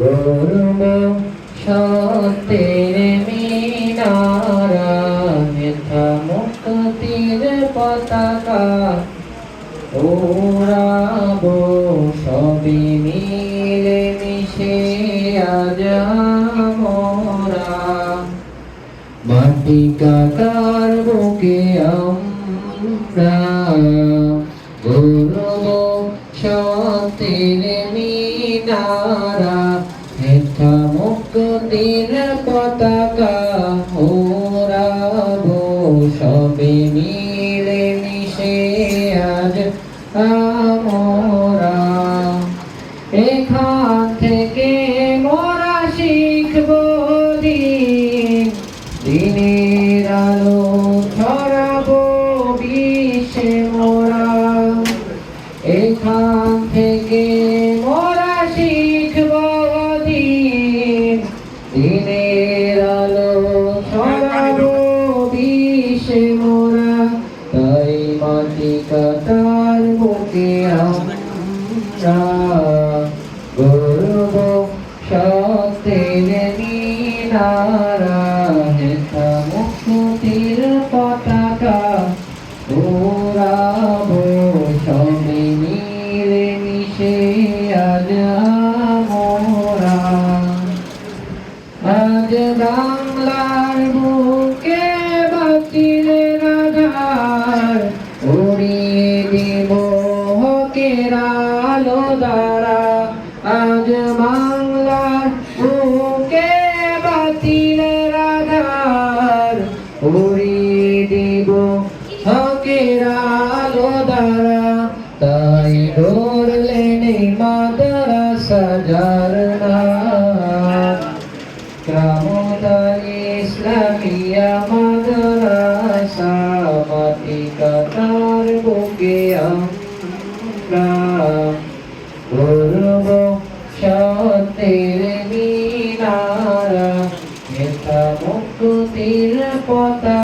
গর্ব সত্যের মিনারা মিথ্যা মুক্তির পতাকা। ওরাবো সবই মিলে মিশে আজ আমরা। মাটি কাটার বুকে আমরা। গৌরব সত্যের মিনারা মিথ্যা মুক্তির পতাকা ওরাবো সবে মিলে মিশে আজ আমরা। এখান থেকে মোরা শিখব দিন। দিনের আলো ছড়াবো বিশ্বে মোরা। এখান থেকে দিনের আলো ছড়াবো মোরা, তাই মাটি কাটার বুকে গর্ব সত্যের মিনারা হেথা মুক্তির পতাকা ওরাবো সবে মিলে মিশে আজ আজ বাংলার বুকে বাতিলের আধার উড়িয়ে দিব হকের আলো দ্বারা। আজ বাংলার বুকে বাতিলের আধার উড়িয়ে দিব হকের আলো দ্বারা। তাই ধরলেন মাদ্রাসা যার মাদ্রাসা মাটি কাতার বুকে আমরা করব সত্যের